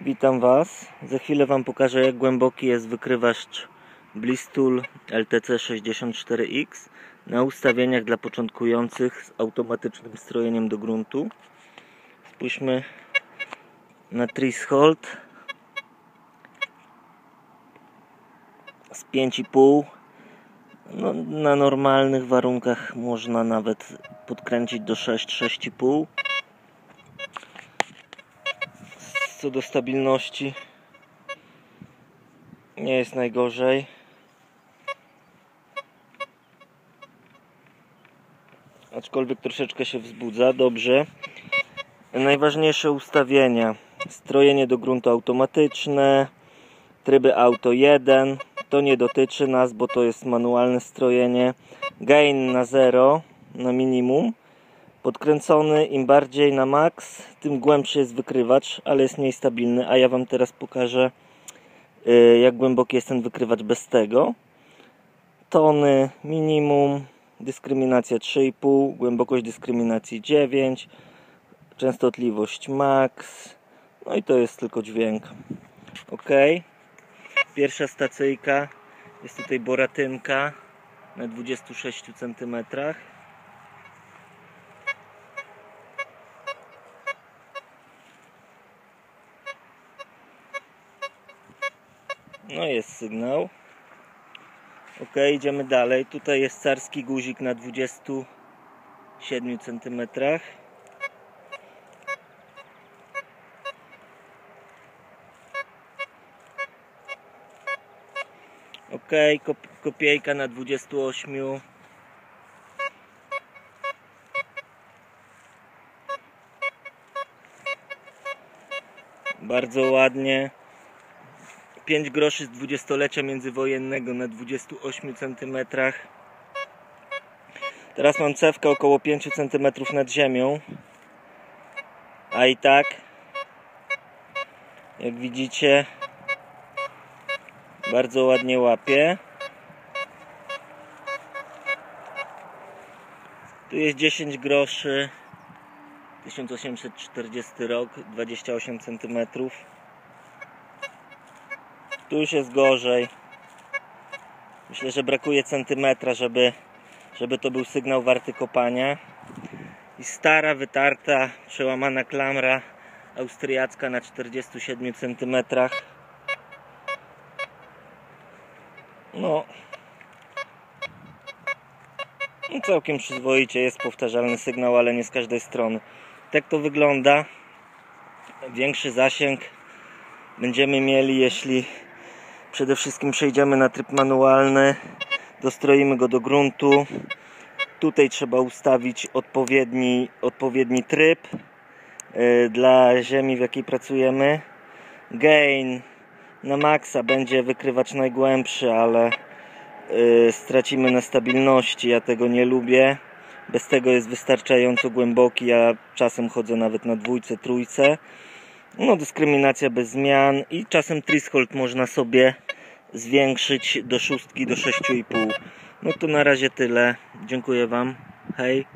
Witam Was. Za chwilę Wam pokażę jak głęboki jest wykrywacz Blistool LTC 64X na ustawieniach dla początkujących z automatycznym strojeniem do gruntu. Spójrzmy na Trishold z 5,5 no, na normalnych warunkach można nawet podkręcić do 6-6,5 co do stabilności. Nie jest najgorzej. Aczkolwiek troszeczkę się wzbudza, dobrze. Najważniejsze ustawienia. Strojenie do gruntu automatyczne. Tryby auto 1 to nie dotyczy nas, bo to jest manualne strojenie. Gain na 0 na minimum podkręcony im bardziej na max tym głębszy jest wykrywacz ale jest mniej stabilny a ja wam teraz pokażę y, jak głęboki jest ten wykrywacz bez tego. Tony minimum dyskryminacja 3,5 głębokość dyskryminacji 9 częstotliwość max no i to jest tylko dźwięk. Ok? Pierwsza stacyjka jest tutaj boratynka na 26 cm No jest sygnał. Ok, idziemy dalej. Tutaj jest carski guzik na 27 cm. Ok, kop kopiejka na 28 Bardzo ładnie 5 groszy z dwudziestolecia międzywojennego na 28 cm. Teraz mam cewkę około 5 cm nad ziemią. A i tak, jak widzicie, bardzo ładnie łapie. Tu jest 10 groszy, 1840 rok, 28 cm. Tu już jest gorzej. Myślę, że brakuje centymetra, żeby, żeby to był sygnał warty kopania. I stara, wytarta, przełamana klamra austriacka na 47 cm. No. Całkiem przyzwoicie jest powtarzalny sygnał, ale nie z każdej strony. Tak to wygląda. Większy zasięg będziemy mieli, jeśli Przede wszystkim przejdziemy na tryb manualny, dostroimy go do gruntu. Tutaj trzeba ustawić odpowiedni, odpowiedni tryb y, dla ziemi, w jakiej pracujemy. Gain na maksa będzie wykrywacz najgłębszy, ale y, stracimy na stabilności. Ja tego nie lubię. Bez tego jest wystarczająco głęboki. Ja czasem chodzę nawet na dwójce, trójce. No, dyskryminacja bez zmian i czasem threshold można sobie zwiększyć do szóstki, do 6,5. No to na razie tyle. Dziękuję Wam. Hej.